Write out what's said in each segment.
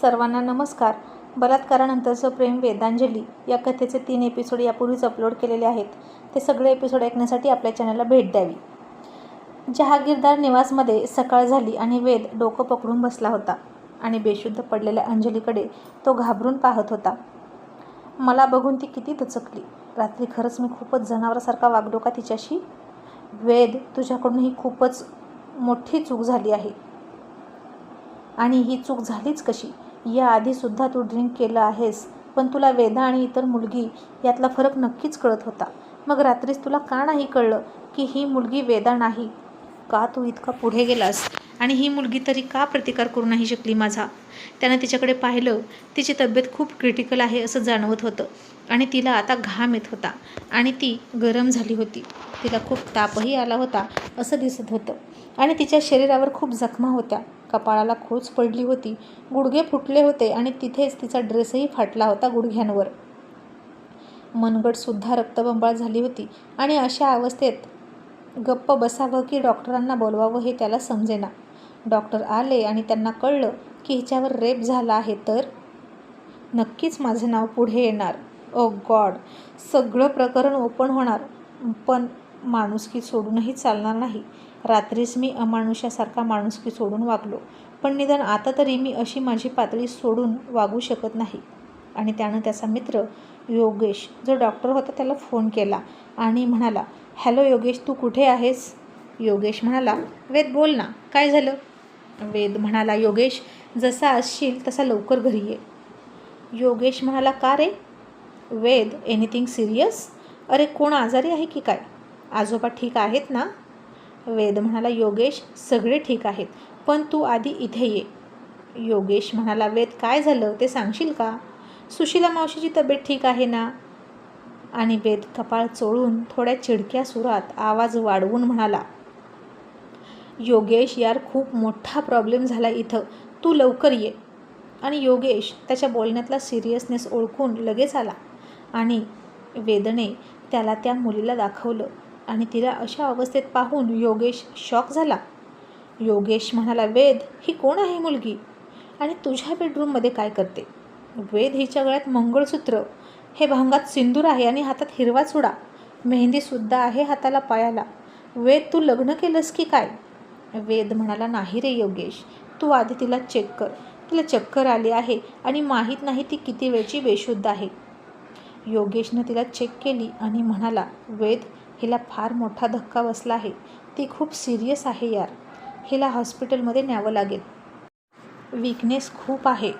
सर्वांना नमस्कार. बलात्कारानंतरचं प्रेम वेदांजली या कथेचे तीन एपिसोड यापूर्वीच अपलोड केलेले आहेत. ते सगळे एपिसोड ऐकण्यासाठी आपल्या चॅनलला भेट द्यावी. जहागीरदार निवासमध्ये सकाळ झाली आणि वेद डोकं पकडून बसला होता आणि बेशुद्ध पडलेल्या अंजलीकडे तो घाबरून पाहत होता. मला बघून ती किती दचकली. रात्री खरंच मी खूपच जनावरासारखा वागलो का तिच्याशी? वेद तुझ्याकडून ही खूपच मोठी चूक झाली आहे. आणि ही चूक झालीच कशी? याआधीसुद्धा तू ड्रिंक केलं आहेस पण तुला वेदा आणि इतर मुलगी यातला फरक नक्कीच कळत होता. मग रात्रीच तुला का नाही कळलं की ही मुलगी वेदा नाही? का तू इतका पुढे गेलास? आणि ही मुलगी तरी का प्रतिकार करू नाही शकली माझा? त्यानं तिच्याकडे पाहिलं तिची तब्येत खूप क्रिटिकल आहे असं जाणवत होतं. आणि तिला आता घाम येत होता. आणि ती गरम झाली होती. तिला खूप तापही आला होता असं दिसत होतं. आणि तिच्या शरीरावर खूप जखमा होत्या. कपाळाला खोच पडली होती. गुडघे फुटले होते आणि तिथेच तिचा ड्रेसही फाटला होता गुडघ्यांवर. मनगटसुद्धा रक्तबंबाळ झाली होती आणि अशा अवस्थेत गप्प बसावं की डॉक्टरांना बोलवावं हे त्याला समजेना. डॉक्टर आले आणि त्यांना कळलं की हिच्यावर रेप झाला आहे तर? नक्कीच माझं नाव पुढे येणार. Oh god! सगळं प्रकरण ओपन होणार पण माणुसकी सोडूनही चालणार नाही. रात्रीच मी अमानुष्यासारखा माणुसकी सोडून वागलो. पण निदान आता तरी मी अशी माझी पातळी सोडून वागू शकत नाही. आणि त्यानं त्याचा मित्र योगेश जो डॉक्टर होता त्याला फोन केला आणि म्हणाला हॅलो योगेश तू कुठे आहेस? योगेश म्हणाला वेद बोल ना काय झालं? वेद म्हणाला योगेश जसा असशील तसा लवकर घरी ये. योगेश म्हणाला का रे? वेद एनिथिंग सिरियस अरे कोण आजारी आहे की काय? आजोबा ठीक आहेत ना? वेद म्हणाला योगेश सगळे ठीक आहेत पण तू आधी इथे ये. योगेश म्हणाला वेद काय झालं ते सांगशील का? सुशीला मावशीची तब्येत ठीक आहे ना? आणि वेद कपाळ चोळून थोड्या चिडक्या सुरात आवाज वाढवून म्हणाला योगेश यार खूप मोठा प्रॉब्लेम झाला इथं तू लवकर ये. आणि योगेश त्याच्या बोलण्यातला सिरियसनेस ओळखून लगेच आला आणि वेदने त्याला त्या मुलीला दाखवलं. आणि तिला अशा अवस्थेत पाहून योगेश शॉक झाला. योगेश म्हणाला वेद ही कोण आहे मुलगी? आणि तुझ्या बेडरूममध्ये काय करते? वेद हिच्या गळ्यात मंगळसूत्र. हे भांगात सिंदूर आहे आणि हातात हिरवा चुडा. मेहंदीसुद्धा आहे हाताला पायाला. वेद तू लग्न केलंस की काय? वेद म्हणाला नाही रे योगेश तू आधी तिला चेक कर. तिला चक्कर आली आहे आणि माहीत नाही ती किती वेळची बेशुद्ध आहे. योगेशनं तिला चेक केली आणि म्हणाला वेद हिला फार मोठा धक्का बसला आहे. ती खूप सिरियस आहे यार. हिला हॉस्पिटलमध्ये न्यावं लागेल. वीकनेस खूप आहे.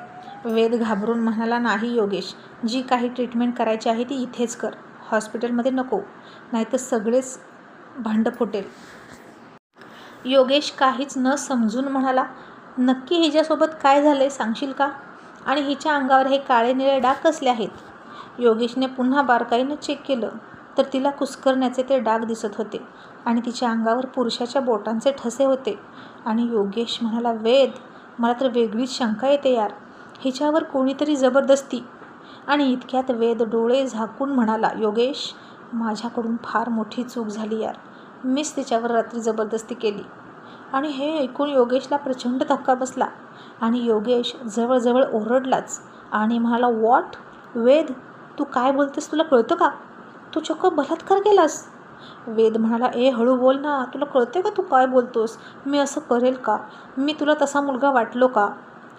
वेद घाबरून म्हणाला नाही योगेश. जी काही ट्रीटमेंट करायची आहे ती इथेच कर. हॉस्पिटलमध्ये नको. नाहीतर सगळेच भांडं फुटेल. योगेश काहीच न समजून म्हणाला नक्की हिच्यासोबत काय झालं आहे सांगशील का? आणि हिच्या अंगावर हे काळे निळे डाग कसले आहेत? योगेशने पुन्हा बारकाईनं चेक केलं. तर तिला कुस्करण्याचे ते डाग दिसत होते आणि तिच्या अंगावर पुरुषाच्या बोटांचे ठसे होते. आणि योगेश म्हणाला वेद मला तर वेगळीच शंका येते यार. हिच्यावर कोणीतरी जबरदस्ती. आणि इतक्यात वेद डोळे झाकून म्हणाला योगेश माझ्याकडून फार मोठी चूक झाली यार. मीच तिच्यावर रात्री जबरदस्ती केली. आणि हे ऐकून योगेशला प्रचंड धक्का बसला आणि योगेश जवळजवळ ओरडलाच आणि म्हणाला वॉट? वेद तू काय बोलतेस? तुला कळतं का? तू चक्क बलात्कार केलास? वेद म्हणाला ए हळू बोल ना. तुला कळते का तू काय बोलतोस? मी असं करेल का? मी तुला तसा मुलगा वाटलो का?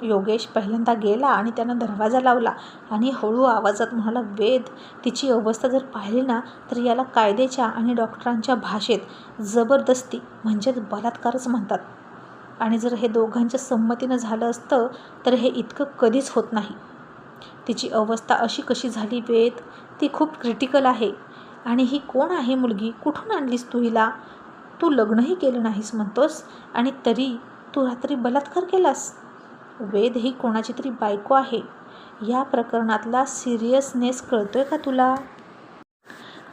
योगेश पहिल्यांदा गेला आणि त्यानं दरवाजा लावला आणि हळू आवाजात म्हणाला वेद तिची अवस्था जर पाहिली ना तर याला कायद्याच्या आणि डॉक्टरांच्या भाषेत जबरदस्ती म्हणजेच बलात्कारच म्हणतात. आणि जर हे दोघांच्या संमतीनं झालं असतं तर हे इतकं कधीच होत नाही. तिची अवस्था अशी कशी झाली वेद? ती खूप क्रिटिकल आहे. आणि ही कोण आहे मुलगी? कुठून आणलीस तू हिला? तू लग्नही केलं नाहीस म्हणतोस आणि तरी तू रात्री बलात्कार केलास? वेद ही कोणाची तरी बायको आहे. या प्रकरणातला सिरियसनेस कळतोय का तुला?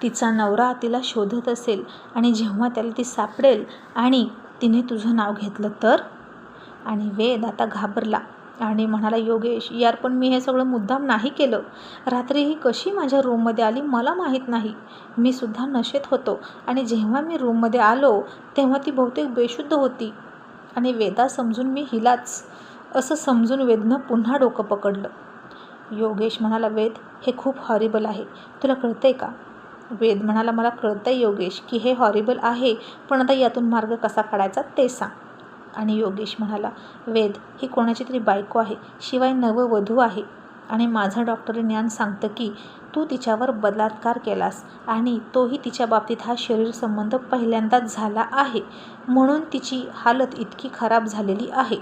तिचा नवरा तिला शोधत असेल आणि जेव्हा त्याला ती सापडेल आणि तिने तुझं नाव घेतलं तर? आणि वेद आता घाबरला. आणि म्हणाला योगेश यार पण मी हे सगळं मुद्दाम नाही केलं. रात्री ही कशी माझ्या रूममध्ये आली मला माहीत नाही. मी सुद्धा नशेत होतो आणि जेव्हा मी रूममध्ये आलो तेव्हा ती बहुतेक बेशुद्ध होती. आणि वेदा समजून मी हिलाच असं समजून वेदनं पुन्हा डोकं पकडलं. योगेश म्हणाला वेद हे खूप हॉरिबल आहे. तुला कळतंय का? वेद म्हणाला मला कळतंय योगेश की हे हॉरिबल आहे पण आता यातून मार्ग कसा काढायचा ते सांग. आणि योगेश म्हणाला वेद ही कोणाची तरी बायको आहे शिवाय नववधू आहे. आणि माझं डॉक्टर ज्ञान सांगतं की तू तिच्यावर बलात्कार केलास आणि तोही तिच्या बाबतीत हा शरीर संबंध पहिल्यांदाच झाला आहे. म्हणून तिची हालत इतकी खराब झालेली आहे.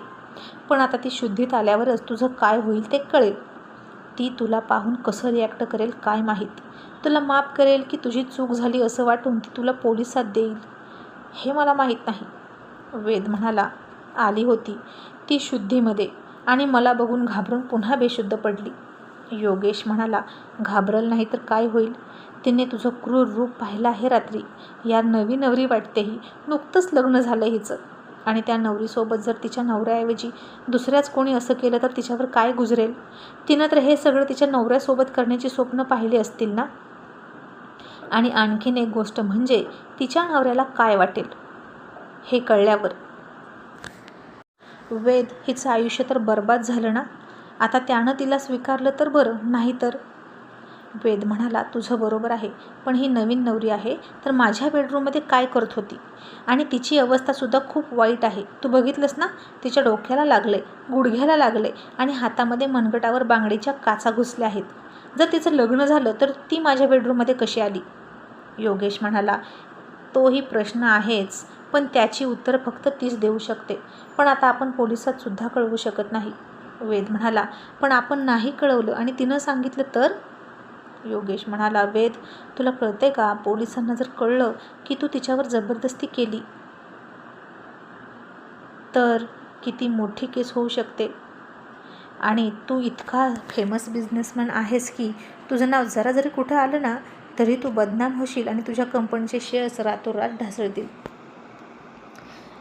पण आता ती शुद्धीत आल्यावरच तुझं काय होईल ते कळेल. ती तुला पाहून कसं रिॲक्ट करेल काय माहीत. तुला माफ करेल की तुझी चूक झाली असं वाटून ती तुला पोलिसात देईल. हे मला माहीत नाही. वेद म्हणाला आली होती. ती शुद्धीमध्ये आणि मला बघून घाबरून पुन्हा बेशुद्ध पडली. योगेश म्हणाला घाबरल नाही तर काय होईल? तिने तुझं क्रूर रूप पाहिलं आहे रात्री. या नवी नवरी वाटतेही नुकतंच लग्न झालं हिचं. आणि त्या नवरीसोबत जर तिच्या नवऱ्याऐवजी दुसऱ्याच कोणी असं केलं तर तिच्यावर काय गुजरेल? तिनं तर हे सगळं तिच्या नवऱ्यासोबत करण्याची स्वप्न पाहिली असतील ना? आणि आणखीन एक गोष्ट म्हणजे तिच्या नवऱ्याला काय वाटेल? हे कळल्यावर वेद हिचं आयुष्य तर बर्बाद झालं ना? आता त्यानं तिला स्वीकारलं तर बरं नाही तर? वेद म्हणाला तुझं बरोबर आहे पण ही नवीन नवरी आहे तर माझ्या बेडरूममध्ये काय करत होती? आणि तिची अवस्थासुद्धा खूप वाईट आहे. तू बघितलंस ना? तिच्या डोक्याला लागले गुडघ्याला लागले आणि हातामध्ये मनगटावर बांगडीच्या काचा घुसल्या आहेत. जर तिचं लग्न झालं तर ती माझ्या बेडरूममध्ये कशी आली? योगेश म्हणाला तोही प्रश्न आहेच. पण त्याची उत्तर फक्त तीच देऊ शकते. पण आता आपण पोलिसात सुद्धा कळवू शकत नाही. वेद म्हणाला पण आपण नाही कळवलं आणि तिनं सांगितलं तर? योगेश म्हणाला वेद तुला कळते का? पोलिसांना जर कळलं की तू तिच्यावर जबरदस्ती केली तर किती मोठी केस होऊ शकते. आणि तू इतका फेमस बिझनेसमॅन आहेस की तुझं नाव जरा जरी कुठं आलं ना तरी तू बदनाम होशील आणि तुझ्या कंपनीचे शेअर्स रातोरात ढासळतील.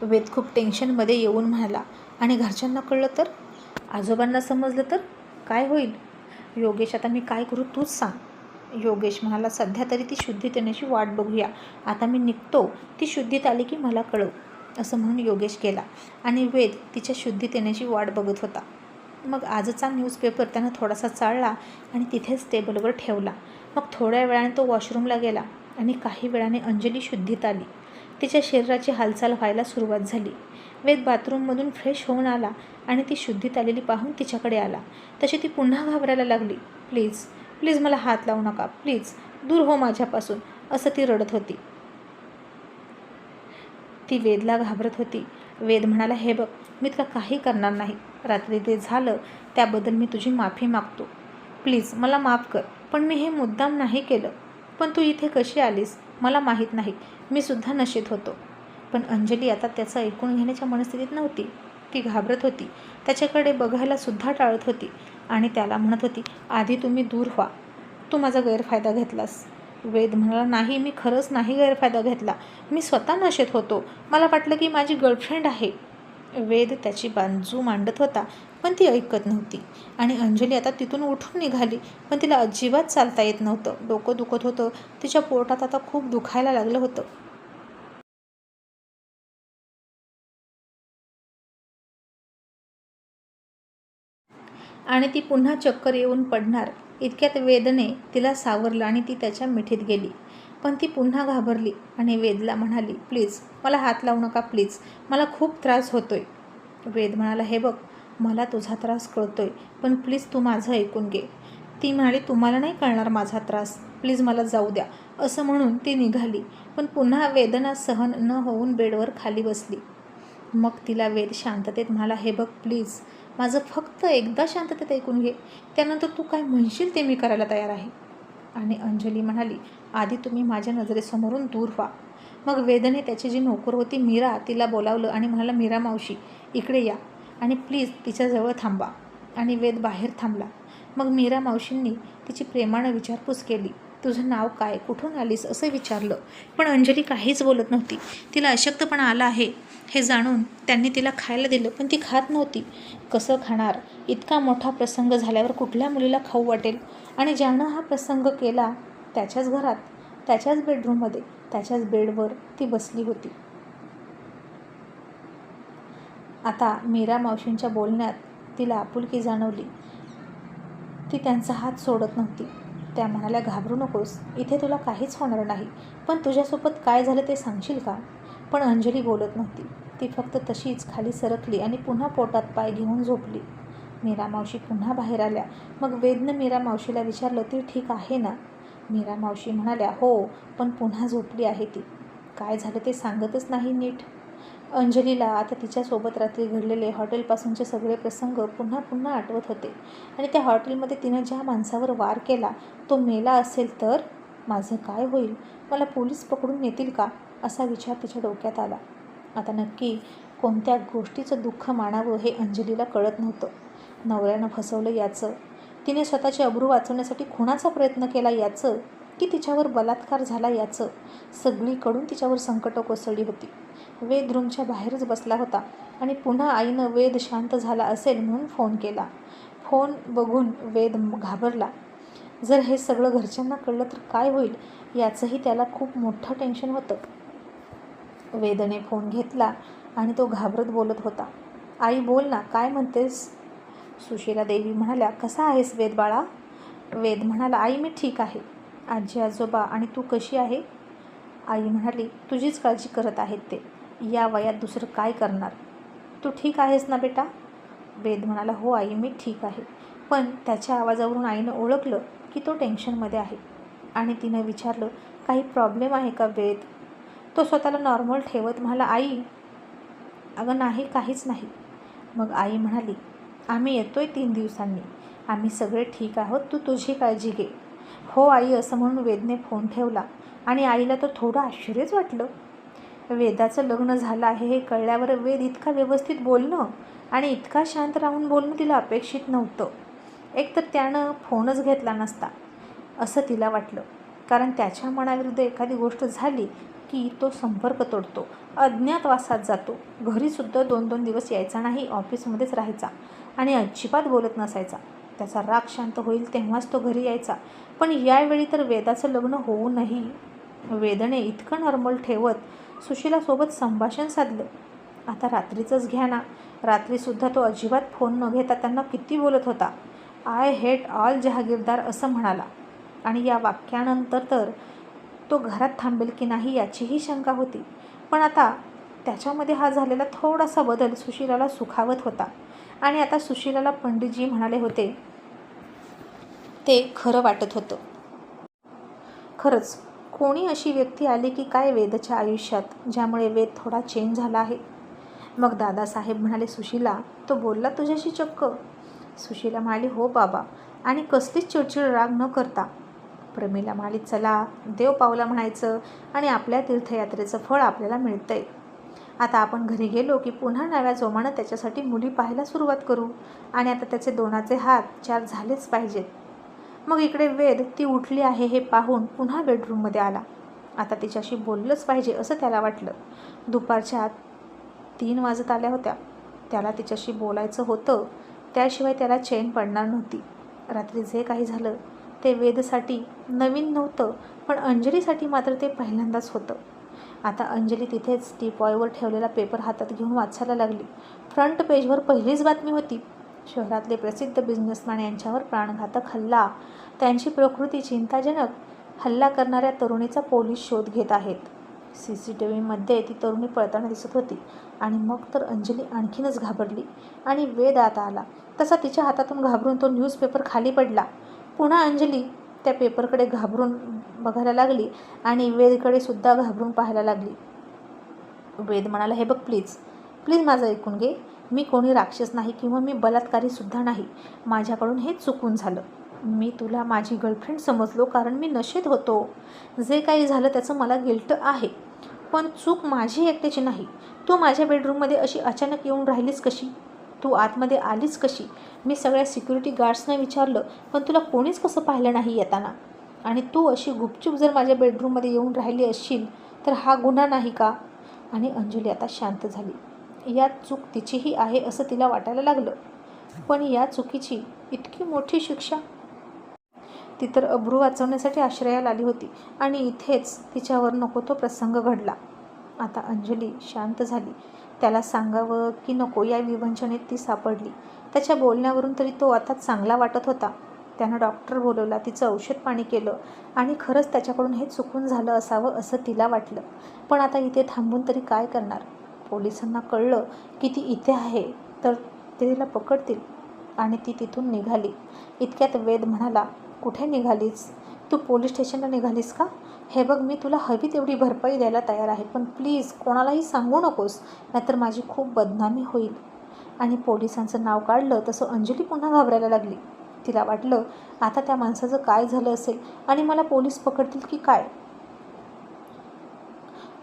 वेद खूप टेन्शनमध्ये येऊन म्हणाला आणि घरच्यांना कळलं तर? आजोबांना समजलं तर? काय होईल? योगेश आता मी काय करू तूच सांग. योगेश म्हणाला सध्या तरी ती शुद्धीत येण्याची वाट बघूया. आता मी निघतो. ती शुद्धीत आली की मला कळव. असं म्हणून योगेश गेला आणि वेद तिच्या शुद्धीत येण्याची वाट बघत होता. मग आजचा न्यूजपेपर त्यानं थोडासा चाळला आणि तिथेच टेबलवर ठेवला. मग थोड्या वेळाने तो वॉशरूमला गेला आणि काही वेळाने अंजली शुद्धीत आली. तिच्या शरीराची हालचाल व्हायला सुरुवात झाली. वेद बाथरूममधून फ्रेश होऊन आला आणि ती शुद्धीत आलेली पाहून तिच्याकडे आला. तशी ती पुन्हा घाबरायला लागली. प्लीज प्लीज मला हात लावू नका. प्लीज दूर हो माझ्यापासून असं ती रडत होती. ती वेदला घाबरत होती. वेद म्हणाला हे बघ मी तुला काही करणार नाही. रात्री ते झालं त्याबद्दल मी तुझी माफी मागतो. प्लीज मला माफ कर पण मी हे मुद्दाम नाही केलं. पण तू इथे कशी आलीस? मला माहीत नाही. मी सुद्धा नशेत होतो. पण अंजली आता त्याचं ऐकून घेण्याच्या मनस्थितीत नव्हती. ती घाबरत होती. त्याच्याकडे बघायला सुद्धा टाळत होती आणि त्याला म्हणत होती आधी तुम्ही दूर व्हा. तू माझा गैरफायदा घेतलास. वेद म्हणाला नाही मी खरंच नाही गैरफायदा घेतला. मी स्वतः नशेत होतो. मला वाटलं की माझी गर्लफ्रेंड आहे. वेद त्याची बांजू मांडत होता पण ती ऐकत नव्हती. आणि अंजली आता तिथून उठून निघाली पण तिला अजिबात चालता येत नव्हतं. डोकं दुखत होतं. तिच्या पोटात आता खूप दुखायला लागलं होतं. आणि ती पुन्हा चक्कर येऊन पडणार. इतक्यात वेदने तिला सावरलं आणि ती त्याच्या मिठीत गेली. पण ती पुन्हा घाबरली आणि वेदला म्हणाली प्लीज मला हात लावू नका प्लीज. मला खूप त्रास होतोय. वेद म्हणाला हे बघ मला तुझा त्रास कळतोय पण प्लीज तू माझं ऐकून घे. ती म्हणाली तुम्हाला नाही कळणार माझा त्रास. प्लीज मला जाऊ द्या. असं म्हणून ती निघाली पण पुन्हा वेदना सहन न होऊन बेडवर खाली बसली. मग तिला वेद शांततेत म्हणाला हे बघ प्लीज. माझं फक्त एकदा शांततेत ऐकून घे. त्यानंतर तू काय म्हणशील ते मी करायला तयार आहे. आणि अंजली म्हणाली आधी तुम्ही माझ्या नजरेसमोरून दूर व्हा. मग वेदने त्याची जी नोकर होती मीरा तिला बोलावलं आणि म्हणाला मीरा मावशी इकडे या. आणि प्लीज तिच्याजवळ थांबा. आणि वेद बाहेर थांबला. मग मीरा मावशींनी तिची प्रेमानं विचारपूस केली. तुझं नाव काय? कुठून आलीस? असं विचारलं. पण अंजली काहीच बोलत नव्हती. तिला अशक्तपणा आला आहे हे जाणून त्यांनी तिला खायला दिलं पण ती खात नव्हती. कसं खाणार? इतका मोठा प्रसंग झाल्यावर कुठल्या मुलीला खाऊ वाटेल? आणि ज्यानं हा प्रसंग केला त्याच्याच घरात त्याच्याच बेडरूममध्ये त्याच्याच बेडवर ती बसली होती. आता मीरा मावशींच्या बोलण्यात तिला आपुलकी जाणवली. ती त्यांचा हात सोडत नव्हती. त्या म्हणाल्या घाबरू नकोस इथे तुला काहीच होणार नाही. पण तुझ्यासोबत काय झालं ते सांगशील का? पण अंजली बोलत नव्हती. ती फक्त तशीच खाली सरकली आणि पुन्हा पोटात पाय घेऊन झोपली. मीरा मावशी पुन्हा बाहेर आल्या. मग वेदनं मीरा मावशीला विचारलं ती ठीक आहे ना? मीरा मावशी म्हणाल्या हो पण पुन्हा झोपली आहे ती. काय झालं ते सांगतच नाही नीट. अंजलीला आता तिच्यासोबत रात्री घडलेले हॉटेलपासूनचे सगळे प्रसंग पुन्हा पुन्हा आठवत होते. आणि त्या हॉटेलमध्ये तिनं ज्या माणसावर वार केला तो मेला असेल तर माझं काय होईल? मला पोलीस पकडून नेतील का? असा विचार तिच्या डोक्यात आला. आता नक्की कोणत्या गोष्टीचं दुःख मानावं हे अंजलीला कळत नव्हतं. नवऱ्यानं फसवलं याचं. तिने स्वतःची अब्रू वाचवण्यासाठी खुणाचा प्रयत्न केला याचं. की तिच्यावर बलात्कार झाला याचं. सगळीकडून तिच्यावर संकटं कोसळली होती. वेद रूमच्या बाहेरच बसला होता आणि पुन्हा आईनं वेद शांत झाला असेल म्हणून फोन केला. फोन बघून वेद घाबरला. जर हे सगळं घरच्यांना कळलं तर काय होईल? याचंही त्याला खूप मोठं टेन्शन होतं. वेदने फोन घेतला आणि तो घाबरत बोलत होता. आई बोल ना काय म्हणतेस? सुशीला देवी म्हणाल्या कसा आहेस वेद बाळा? वेद म्हणाला आई मी ठीक आहे. आजी आजोबा आणि तू कशी आहे? आई म्हणाली तुझीच काळजी करत आहेत ते. या वयात दुसरं काय करणार? तू ठीक आहेस ना बेटा? वेद म्हणाला हो आई मी ठीक आहे. पण त्याच्या आवाजावरून आईनं ओळखलं की तो टेन्शनमध्ये आहे. आणि तिनं विचारलं काही प्रॉब्लेम आहे का वेद? तो स्वतःला नॉर्मल ठेवत म्हणाला आई अगं नाही काहीच नाही. मग आई म्हणाली आम्ही येतोय तीन दिवसांनी. आम्ही सगळे ठीक आहोत तू तुझी काळजी घे. हो आई असं म्हणून वेदने फोन ठेवला. आणि आईला तर थोडं आश्चर्यच वाटलं. वेदाचं लग्न झालं आहे हे कळल्यावर वेद इतका व्यवस्थित बोलणं आणि इतका शांत राहून बोलणं तिला अपेक्षित नव्हतं. एक तर त्यानं फोनच घेतला नसता असं तिला वाटलं. कारण त्याच्या मनाविरुद्ध एखादी गोष्ट झाली की तो संपर्क तोडतो अज्ञातवासात जातो. घरीसुद्धा दोन दोन दिवस यायचा नाही ऑफिसमध्येच राहायचा आणि अजिबात बोलत नसायचा. त्याचा राग शांत होईल तेव्हाच तो घरी यायचा. पण यावेळी तर वेदाचं लग्न होऊनही वेदने इतकं नॉर्मल ठेवत सुशिलासोबत संभाषण साधलं. आता रात्रीचंच घ्या ना रात्रीसुद्धा तो अजिबात फोन न घेता त्यांना किती बोलत होता. आय हेट ऑल जहागीरदार असं म्हणाला. आणि या वाक्यानंतर तर तो घरात थांबेल की नाही याचीही शंका होती. पण आता त्याच्यामध्ये हा झालेला थोडासा बदल सुशिलाला सुखावत होता. आणि आता सुशिलाला पंडितजी म्हणाले होते ते खरं वाटत होतं. खरंच कोणी अशी व्यक्ती आली की काय वेदच्या आयुष्यात ज्यामुळे वेद थोडा चेंज झाला आहे? मग दादासाहेब म्हणाले सुशीला तो बोलला तुझ्याशी चक्क. सुशीला म्हणाली हो बाबा आणि कसलीच चिडचिड राग न करता. प्रमिला म्हणाली चला देव पावला म्हणायचं आणि आपल्या तीर्थयात्रेचं फळ आपल्याला मिळतंय. आता आपण घरी गेलो की पुन्हा नव्या जोमानं त्याच्यासाठी मुली पाहायला सुरुवात करू आणि आता त्याचे दोनाचे हात चार झालेच पाहिजेत. मग इकडे वेद ती उठली आहे हे पाहून पुन्हा बेडरूममध्ये आला. आता तिच्याशी बोललंच पाहिजे असं त्याला वाटलं. दुपारच्या तीन वाजत आल्या होत्या. त्याला तिच्याशी बोलायचं होतं. त्याशिवाय त्याला चैन पडणार नव्हती. रात्री जे काही झालं ते वेदसाठी नवीन नव्हतं पण अंजलीसाठी मात्र ते पहिल्यांदाच होतं. आता अंजली तिथेच टीपॉयवर ठेवलेला पेपर हातात घेऊन वाचायला लागली. फ्रंट पेजवर पहिलीच बातमी होती. शहरातले प्रसिद्ध बिझनेसमॅन यांच्यावर प्राणघातक हल्ला. त्यांची प्रकृती चिंताजनक. हल्ला करणाऱ्या तरुणीचा पोलीस शोध घेत आहेत. सी सी टी व्हीमध्ये ती तरुणी पळताना दिसत होती आणि मग तर अंजली आणखीनच घाबरली आणि वेद आता आला. तसा तिच्या हातातून घाबरून तो न्यूजपेपर खाली पडला. पुन्हा अंजली त्या पेपरकडे घाबरून बघायला लागली आणि वेदकडे सुद्धा घाबरून पाहायला लागली. वेद म्हणाला हे बघ प्लीज प्लीज माझं ऐकून घे. मी कोणी राक्षस नाही किंवा मी बलात्कारीसुद्धा नाही. माझ्याकडून हे चुकून झालं. मी तुला माझी गर्लफ्रेंड समजलो कारण मी नशेत होतो. जे काही झालं त्याचं मला गिल्ट आहे. पण चूक माझी एकट्याची नाही. तू माझ्या बेडरूममध्ये अशी अचानक येऊन राहिलीस कशी? तू आतमध्ये आलीच कशी? मी सगळ्या सिक्युरिटी गार्ड्सना विचारलं पण तुला कोणीच कसं पाहिलं नाही येताना? आणि तू अशी गुपचूप जर माझ्या बेडरूममध्ये येऊन राहिली असशील तर हा गुन्हा नाही का? आणि अंजली आता शांत झाली. यात चूक तिचीही आहे असं तिला वाटायला लागलं. पण या चुकीची इतकी मोठी शिक्षा? ती तर अब्रू वाचवण्यासाठी आश्रयाला आली होती आणि इथेच तिच्यावर नको तो प्रसंग घडला. आता अंजली शांत झाली. त्याला सांगावं की नको या विवंचनेत ती सापडली. त्याच्या बोलण्यावरून तरी तो आता चांगला वाटत होता. त्यानं डॉक्टर बोलवला तिचं औषध पाणी केलं आणि खरंच त्याच्याकडून हे चुकून झालं असावं असं तिला वाटलं. पण आता इथे थांबून तरी काय करणार? पोलिसांना कळलं की ती इथे आहे तर ते तिला पकडतील. आणि ती तिथून निघाली. इतक्यात वेद म्हणाला कुठे निघालीस? तू पोलीस स्टेशनला निघालीस का? हे बघ मी तुला हवी तेवढी भरपाई द्यायला तयार आहे पण प्लीज कोणालाही सांगू नकोस नाहीतर माझी खूप बदनामी होईल. आणि पोलिसांचं नाव काढलं तसं अंजली पुन्हा घाबरायला लागली. तिला वाटलं आता त्या माणसाचं काय झालं असेल? आणि मला पोलीस पकडतील की काय?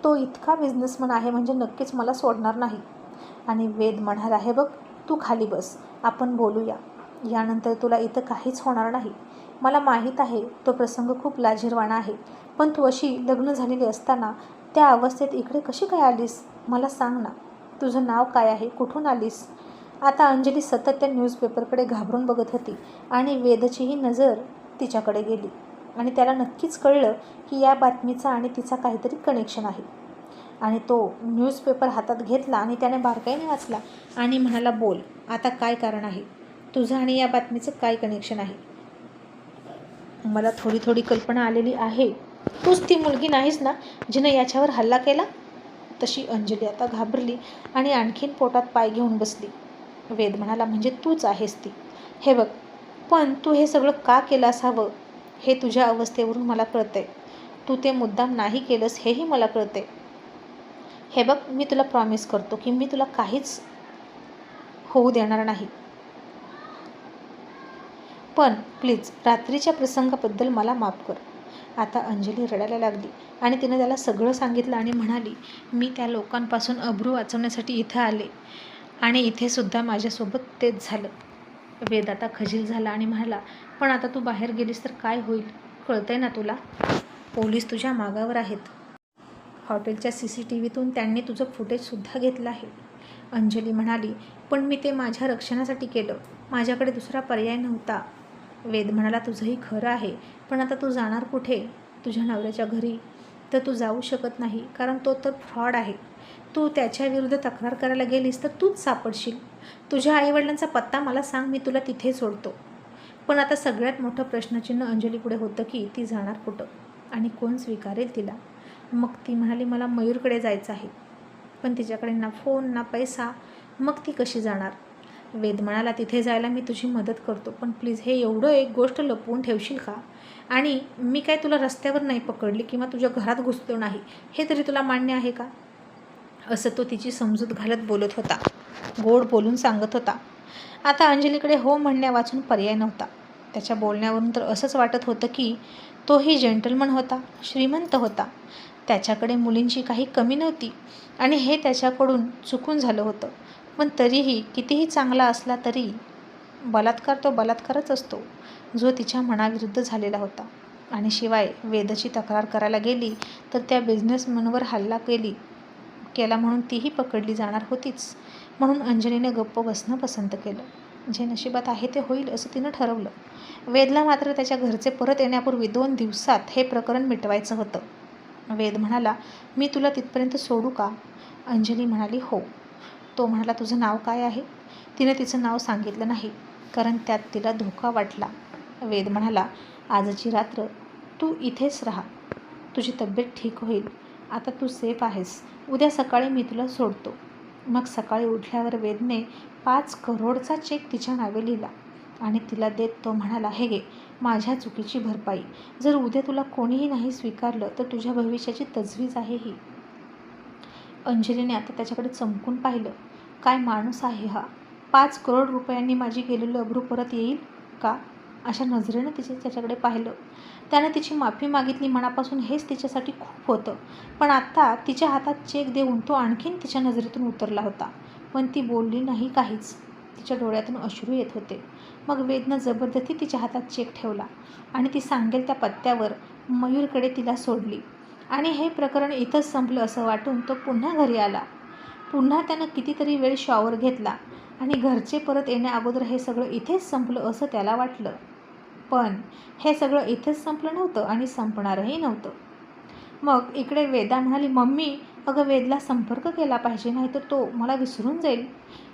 तो इतका बिझनेसमन आहे म्हणजे नक्कीच मला सोडणार नाही. आणि वेद म्हणाला आहे बघ तू खाली बस आपण बोलूया. यानंतर तुला इथं काहीच होणार नाही. मला माहीत आहे तो प्रसंग खूप लाजीरवाणा आहे. पण तू अशी लग्न झालेली असताना त्या अवस्थेत इकडे कशी काय आलीस? मला सांग ना. तुझं नाव काय आहे? कुठून आलीस? आता अंजली सतत त्या न्यूजपेपरकडे घाबरून बघत होती आणि वेदचीही नजर तिच्याकडे गेली. आणि त्याला नक्कीच कळलं की या बातमीचा आणि तिचा काहीतरी कनेक्शन आहे. आणि तो न्यूजपेपर हातात घेतला आणि त्याने बारकाईने वाचला आणि म्हणाला बोल आता काय कारण आहे? तुझं आणि या बातमीचं काय कनेक्शन आहे? मला थोडी थोडी कल्पना आलेली आहे. तूच ती मुलगी नाहीस ना जिनं याच्यावर हल्ला केला? तशी अंजली आता घाबरली आणि आणखीन पोटात पाय घेऊन बसली. वेद म्हणाला म्हणजे तूच आहेस ती. हे बघ पण तू हे सगळं का केलं असावं? हे तुझ्या अवस्थेवरून मला कळतंय. तू ते मुद्दाम नाही केलंस हेही मला कळते हे बघ मी तुला प्रॉमिस करतो की मी तुला काहीच होऊ देणार नाही. पण प्लीज रात्रीच्या प्रसंगाबद्दल मला माफ कर. आता अंजली रडायला लागली आणि तिनं त्याला सगळं सांगितलं आणि म्हणाली मी त्या लोकांपासून अब्रू वाचवण्यासाठी इथं आले आणि इथे सुद्धा माझ्यासोबत तेच झालं. वेद आता खजील झाला आणि म्हणाला पण आता तू बाहेर गेलीस तर काय होईल? कळतंय ना तुला? पोलीस तुझ्या मागावर आहेत. हॉटेलच्या सी सी टी व्हीतून त्यांनी तुझं फुटेजसुद्धा घेतलं आहे. अंजली म्हणाली पण मी ते माझ्या रक्षणासाठी केलं. माझ्याकडे दुसरा पर्याय नव्हता. वेद म्हणाला तुझंही खरं आहे पण आता तू जाणार कुठे? तुझ्या नवऱ्याच्या घरी. तर तू जाऊ शकत नाही कारण तो तर फ्रॉड आहे. तू त्याच्याविरुद्ध तक्रार करायला गेलीस तर तूच सापडशील. तुझ्या आईवडिलांचा पत्ता मला सांग मी तुला तिथे सोडतो. पण आता सगळ्यात मोठं प्रश्नचिन्ह अंजलीपुढे होतं की ती जाणार कुठं? आणि कोण स्वीकारेल तिला? मग ती म्हणाली मला मयूरकडे जायचं आहे. पण तिच्याकडे ना फोन ना पैसा. मग ती कशी जाणार? वेद म्हणाला तिथे जायला मी तुझी मदत करतो पण प्लीज हे एवढं एक गोष्ट लपवून ठेवशील का? आणि मी काय तुला रस्त्यावर नाही पकडली किंवा तुझ्या घरात घुसलो नाही? हे तरी तुला मान्य आहे का? असं तो तिची समजूत घालत बोलत होता. गोड बोलून सांगत होता. आता अंजलीकडे हो म्हणण्या वाचून पर्याय नव्हता. त्याच्या बोलण्यावरून तर असंच वाटत होतं की तोही जेंटलमन होता श्रीमंत होता. त्याच्याकडे मुलींची काही कमी नव्हती आणि हे त्याच्याकडून चुकून झालं होतं. पण तरीही कितीही चांगला असला तरी बलात्कार तो बलात्कारच असतो जो तिच्या मनाविरुद्ध झालेला होता. आणि शिवाय वेदची तक्रार करायला गेली तर त्या बिझनेसमनवर हल्ला केली केला म्हणून तीही पकडली जाणार होतीच म्हणून अंजलीने गप्प बसणं पसंत केलं. जे नशिबात आहे ते होईल असं तिनं ठरवलं. वेदला मात्र त्याच्या घरचे परत येण्यापूर्वी दोन दिवसात हे प्रकरण मिटवायचं होतं. वेद म्हणाला मी तुला तिथपर्यंत सोडू का? अंजली म्हणाली हो. तो म्हणाला तुझं नाव काय आहे? तिने तिचं नाव सांगितलं नाही कारण त्यात तिला धोका वाटला. वेद म्हणाला आजची रात्र तू इथेच राहा. तुझी तब्येत ठीक होईल. आता तू सेफ आहेस. उद्या सकाळी मी तुला सोडतो. मग सकाळी उठल्यावर वेदने पाच करोडचा चेक तिच्या नावे लिहिला. आणि तिला देत तो म्हणाला हे गे माझ्या चुकीची भरपाई. जर उद्या तुला कोणीही नाही स्वीकारलं तर तुझ्या भविष्याची तजवीज आहे ही. अंजलीने आता त्याच्याकडे चमकून पाहिलं. काय माणूस आहे हा? पाच करोड रुपयांनी माझी गेलेलं अब्रू परत येईल का? अशा नजरेनं तिचे त्याच्याकडे पाहिलं. त्यानं तिची माफी मागितली मनापासून हेच तिच्यासाठी खूप होतं. पण आत्ता तिच्या हातात चेक देऊन तो आणखीन तिच्या नजरेतून उतरला होता. पण ती बोलली नाही काहीच. तिच्या डोळ्यातून अश्रू येत होते. मग वेदनं जबरदस्ती तिच्या हातात चेक ठेवला आणि ती सांगेल त्या पत्त्यावर मयूरकडे तिला सोडली. आणि हे प्रकरण इथंच संपलं असं वाटून तो पुन्हा घरी आला. पुन्हा त्यानं कितीतरी वेळ शॉवर घेतला आणि घरचे परत येण्याअगोदर हे सगळं इथेच संपलं असं त्याला वाटलं. पण हे सगळं इथेच संपलं नव्हतं आणि संपणारही नव्हतं. मग इकडे वेदा म्हणाली मम्मी अगं वेदला संपर्क केला पाहिजे नाही तर तो मला विसरून जाईल.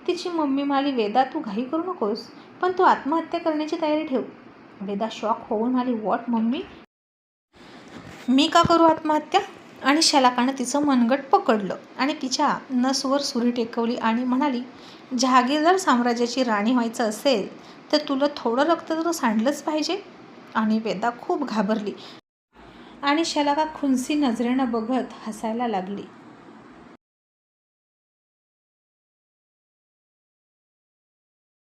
तिची मम्मी म्हणाली वेदा तू घाई करू नकोस पण तू आत्महत्या करण्याची तयारी ठेव. वेदा शॉक होऊन म्हणाली वॉट मम्मी? मी का करू आत्महत्या? आणि शलाकानं तिचं मनगट पकडलं आणि तिच्या नसवर सुरी टेकवली आणि म्हणाली जहागीरदार साम्राज्याची राणी व्हायचं असेल तर तुला थोडं रक्त तर सांडलंच पाहिजे. आणि वेदा खूप घाबरली आणि शलाका खुनसी नजरेनं बघत हसायला लागली.